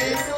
ਇਹ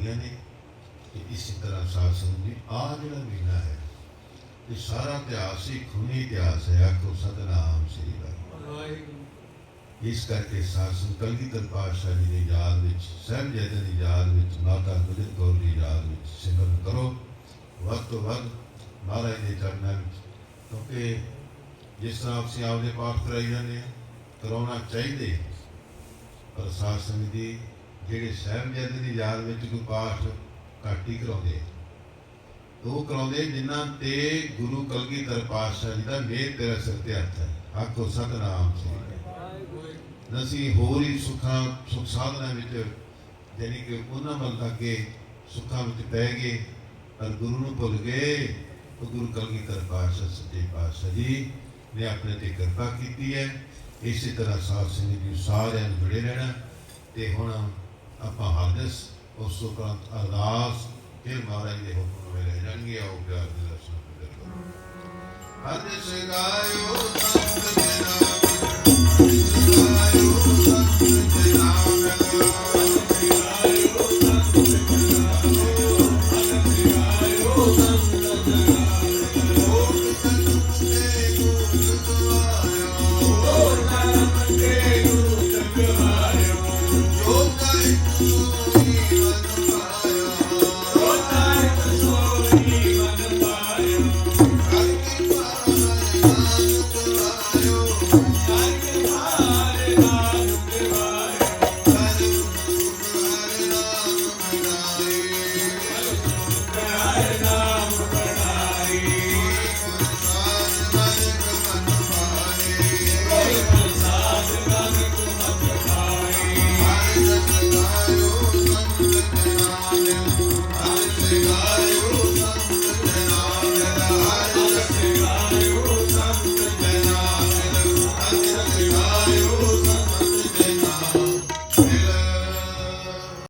ਦੀਆਂ ਨੇ ਤੇ ਇਸੇ ਤਰ੍ਹਾਂ ਸਾਧ ਸੰਗਤ ਜੀ ਆ ਜਿਹੜਾ ਮਹੀਨਾ ਹੈ, ਇਹ ਸਾਰਾ ਇਤਿਹਾਸ ਹੀ ਖੂਨੀ ਇਤਿਹਾਸ ਹੈ। ਆਖੋ, ਸਤਨਾਮ ਸ੍ਰੀ ਵਾਹਿਗੁਰੂ। ਇਸ ਕਰਕੇ ਸਾਧ ਸੰਗਤ ਕਲਗੀਧਰ ਪਾਤਸ਼ਾਹ ਜੀ ਦੀ ਯਾਦ ਵਿੱਚ, ਸਾਹਿਬਜ਼ਾਦਿਆਂ ਦੀ ਯਾਦ ਵਿੱਚ, ਮਾਤਾ ਗੁਜਰ ਕੌਰ ਦੀ ਯਾਦ ਵਿੱਚ ਸਿਮਰਨ ਕਰੋ। ਵੱਧ ਤੋਂ ਵੱਧ ਮਹਾਰਾਜ ਦੇ ਚਰਨਾਂ ਵਿੱਚ, ਕਿਉਂਕਿ ਜਿਸ ਤਰ੍ਹਾਂ ਅਸੀਂ ਆਪਦੇ ਪਾਠ ਕਰਾਈ ਜਾਂਦੇ ਹਾਂ, ਕਰਾਉਣਾ ਚਾਹੀਦੇ ਪਰ ਸਾਧ ਸੰਗਤ ਜੀ ਜਿਹੜੇ ਸਾਹਿਬਜ਼ਾਦੇ ਦੀ ਯਾਦ ਵਿੱਚ ਕੋਈ ਪਾਠ ਘੱਟ ਹੀ ਕਰਾਉਂਦੇ ਉਹ ਕਰਾਉਂਦੇ ਜਿਨ੍ਹਾਂ ਤੇ ਗੁਰੂ ਕਲਗੀਧਰ ਪਾਤਸ਼ਾਹ ਜੀ ਦਾ ਮੇਰ ਤੇਰਾ ਸਿਰ ਤੇ ਹੱਥ ਹੈ। ਆਖੋ, ਸਤਨਾਮ ਸ੍ਰੀ ਅਸੀਂ ਹੋਰ ਹੀ ਸੁੱਖਾਂ, ਸੁਖ ਸਾਧਨਾ ਵਿੱਚ ਜਾਣੀ ਕਿ ਉਹਨਾਂ ਵੱਲ ਲੱਗੇ ਸੁੱਖਾਂ ਵਿੱਚ ਪੈ ਗਏ, ਪਰ ਗੁਰੂ ਨੂੰ ਭੁੱਲ ਗਏ, ਉਹ ਗੁਰੂ ਕਲਗੀਧਰ ਪਾਤਸ਼ਾਹ, ਸੱਚੇ ਪਾਤਸ਼ਾਹ ਜੀ ਨੇ ਆਪਣੇ ਤੇ ਕਿਰਪਾ ਕੀਤੀ ਹੈ। ਇਸੇ ਤਰ੍ਹਾਂ ਸਾਧ ਸੰਗਤ ਜੀ ਸਾਰਿਆਂ ਨੂੰ ਜੁੜੇ ਰਹਿਣਾ ਤੇ ਹੁਣ ਆਪਾਂ ਹਾਦਸ ਉਸ ਉਪਰੰਤ ਅਰਦਾਸ ਫਿਰ ਮਹਾਰਾਜ ਦੇ ਹੁਕਮ ਵਿੱਚ ਰਹਿਣਗੇ ਆਓ ਪਿਆਰ ਦੇ ਦਰਸ਼ਨ ਕਰੋ ਹਾਦਸ ਗਾਇਓ ਸੰਤ ਜਨਾਂ